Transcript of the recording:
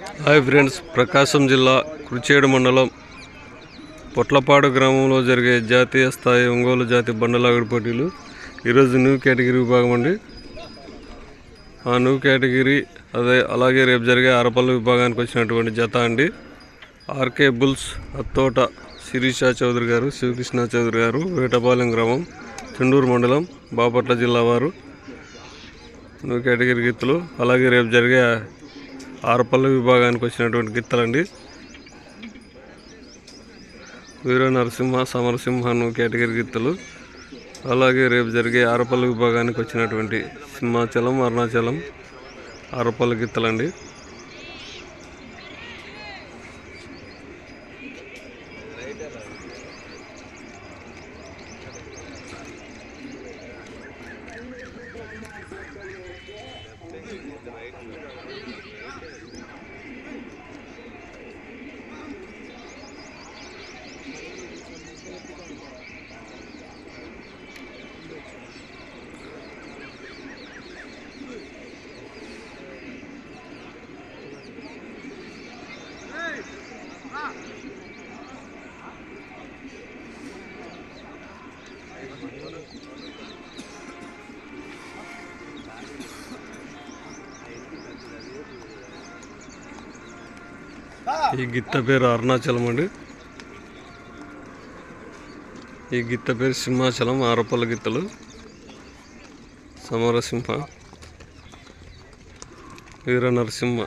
Hi friends ప్రకాశం జిల్లా కురిచేడు మండలం పొట్లపాడు గ్రామంలో జరిగే జాతీయ స్థాయి ఒంగోలు జాతి బండలాగడి పోటీలు. ఈరోజు న్యూ కేటగిరీ విభాగం అండి. ఆ న్యూ కేటగిరీ అదే అలాగే రేపు జరిగే అరపల్లి విభాగానికి వచ్చినటువంటి జత అండి. ఆర్కే బుల్స్ అత్తోట శిరీష చౌదరి గారు శివకృష్ణ చౌదరి గారు వేటపాలెం గ్రామం చెండూరు మండలం బాపట్ల జిల్లా వారు. న్యూ కేటగిరీ గీతలు అలాగే రేపు జరిగే ఆరపల్లి విభాగానికి వచ్చినటువంటి గిత్తలండి. వీర నరసింహ సమరసింహ న్యూ కేటగిరీ గిత్తలు. అలాగే రేపు జరిగే ఆరపల్లి విభాగానికి వచ్చినటువంటి సింహాచలం అరుణాచలం ఆరపల్లి గిత్తలండి. ఈ గిత్త పేరు అరుణాచలం అండి. ఈ గిత్త పేరు సింహాచలం ఆరపల్ల గిత్తలు. సమరసింహ వీర నరసింహ.